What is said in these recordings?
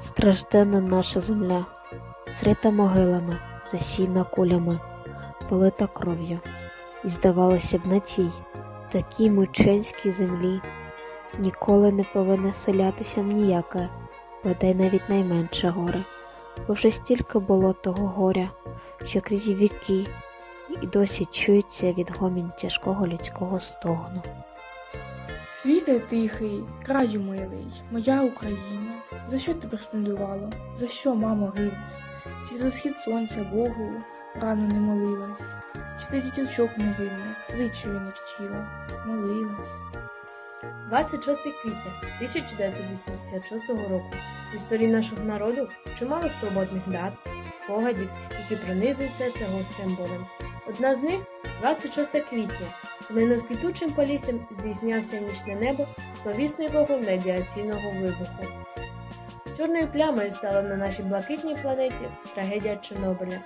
Стражденна наша земля, зрита могилами, засійна кулями, полита кров'ю. І здавалося б, на цій, такій мученській землі ніколи не повинне селятися ніяке, бодай навіть найменше горе, бо вже стільки було того горя, що крізь віки і досі чується відгомін тяжкого людського стогну. Світе тихий, краю милий, моя Україна, за що тебе сплюндувало? За що, мамо, гинеш? Чи за схід сонця Богу рано не молилась? Чи ти діточок невинних, звичаю не вчила, молилась? 26 квітня 1986 року в історії нашого народу чимало скорботних дат, спогадів, які пронизують серце гострим болем. Одна з них 26 квітня, коли над квітучим поліссям здійснявся нічне небо зловісний вогонь радіаційного вибуху. Чорною плямою стала на нашій блакитній планеті трагедія Чорнобиля.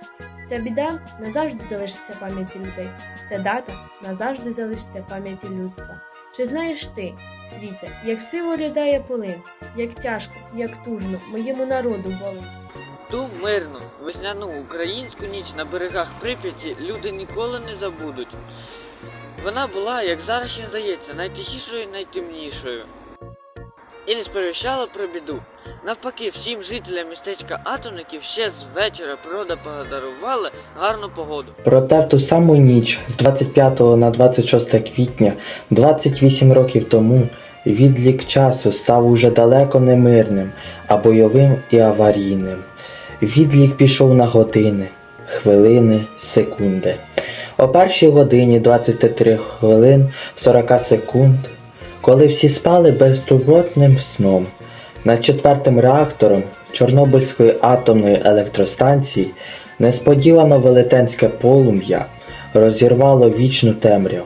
Ця біда назавжди залишиться в пам'яті людей. Ця дата назавжди залишиться в пам'яті людства. Чи знаєш ти, світе, як сиво рядає полин, як тяжко, як тужно моєму народу болить? Ту мирну, весняну українську ніч на берегах Прип'яті люди ніколи не забудуть. Вона була, як зараз здається, найтихішою і найтемнішою. І не сповіщала про біду. Навпаки, всім жителям містечка Атомників ще з вечора природа подарувала гарну погоду. Проте в ту саму ніч з 25 на 26 квітня, 28 років тому, відлік часу став уже далеко не мирним, а бойовим і аварійним. Відлік пішов на години, хвилини, секунди. О першій годині 23 хвилин 40 секунд, коли всі спали безтурботним сном, над четвертим реактором Чорнобильської атомної електростанції несподівано велетенське полум'я розірвало вічну темряву.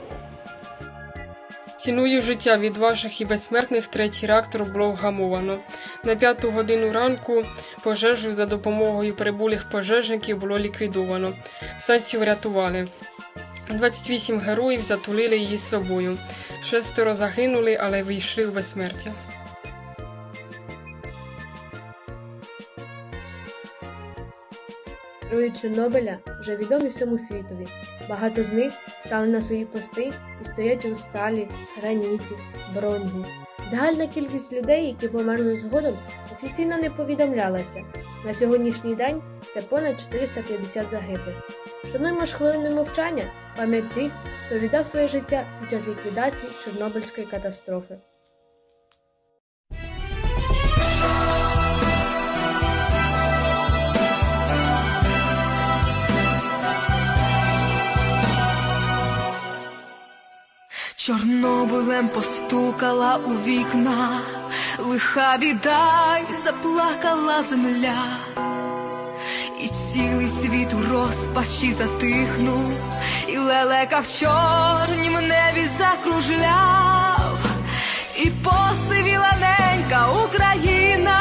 Ціною життя від ваших і безсмертних третій реактор було вгамовано. На п'яту годину ранку пожежу за допомогою прибулих пожежників було ліквідовано. Станцію врятували. 28 героїв затулили її з собою. Шестеро загинули, але вийшли в безсмертя. Герої Чорнобиля вже відомі всьому світові. Багато з них стали на свої пости і стоять у сталі, граніті, бронзі. Загальна кількість людей, які померли згодом, офіційно не повідомлялася. На сьогоднішній день це понад 450 загиблих. Шануємо ж хвилиною мовчання пам'ять тих, хто віддав своє життя під час ліквідації Чорнобильської катастрофи. Чорнобилем постукала у вікна, лиха біда й заплакала земля, і цілий світ у розпачі затихнув, і лелека в чорнім небі закружляв, і посивіла ненька Україна,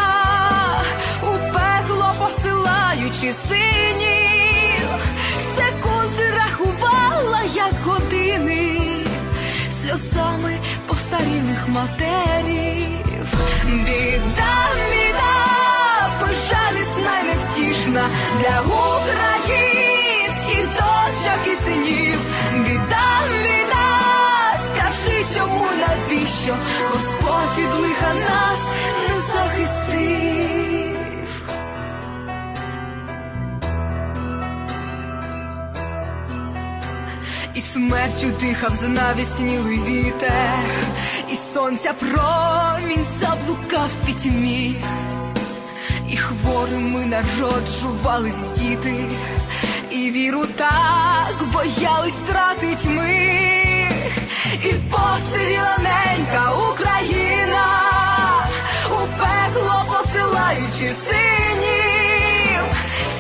у пекло посилаючи синів, секунди рахувала, як години сльозами постарілих матерів. Біда, біда, безжалісна й невтішна для українських дочок і синів. Біда, біда, скажи, чому навіщо Господь від лиха нас не захистив. І смертю дихав знавіснілий вітер, і сонця промінь заблукав пітьмі, і хворими народжувались діти, і віру так боялись тратить ми, і посивіла ненька Україна, у пекло посилаючи синів,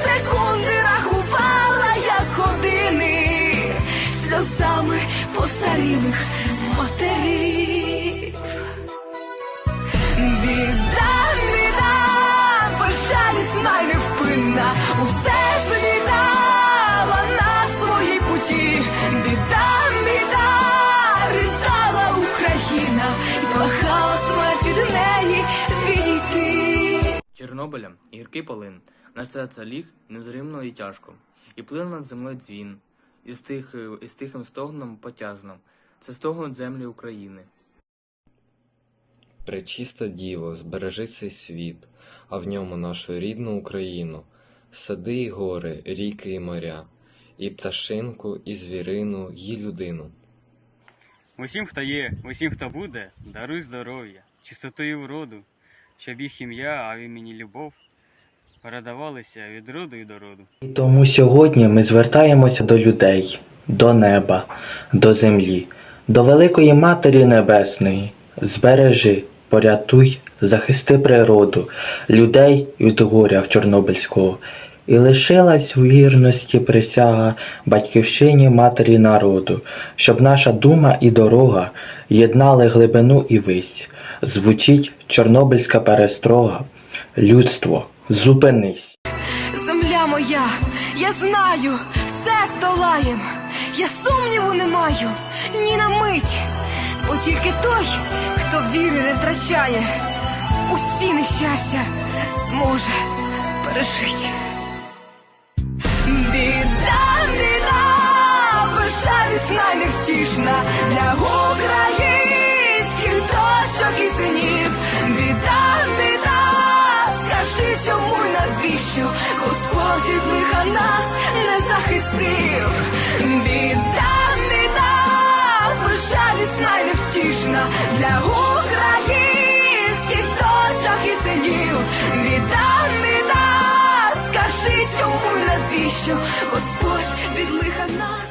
секунди рахувала, як години сльозами постарілих матерів. Чорнобиля гіркий полин, на серце ліг незримно і тяжко, і плин над землею дзвін, із, тих, із тихим стогном потяжно, це стогнуть землі України. Пречиста Діво, збережи цей світ, а в ньому нашу рідну Україну, сади й гори, ріки і моря, і пташинку, і звірину, і людину. Усім, хто є, усім, хто буде, даруй здоров'я, чистоту і вроду, щоб їх ім'я, а в імені любов, передавалися від роду і до роду. І тому сьогодні ми звертаємося до людей, до неба, до землі, до великої Матері Небесної. Збережи, порятуй, захисти природу, людей від горя Чорнобильського. І лишилась у вірності присяга батьківщині матері народу, щоб наша дума і дорога єднали глибину і вись. Звучить чорнобильська перестрога. Людство, зупинись. Земля моя, я знаю, все здолаєм. Я сумніву не маю ні на мить. Бо тільки той, хто віри не втрачає, усі нещастя зможе пережити. Біда, біда, безжалісна й невтішна для українських нас не захистив. Біда, біда, безжалісна й невтішна для українських дочок і синів. Біда, біда, скажи чому і навіщо Господь від лиха нас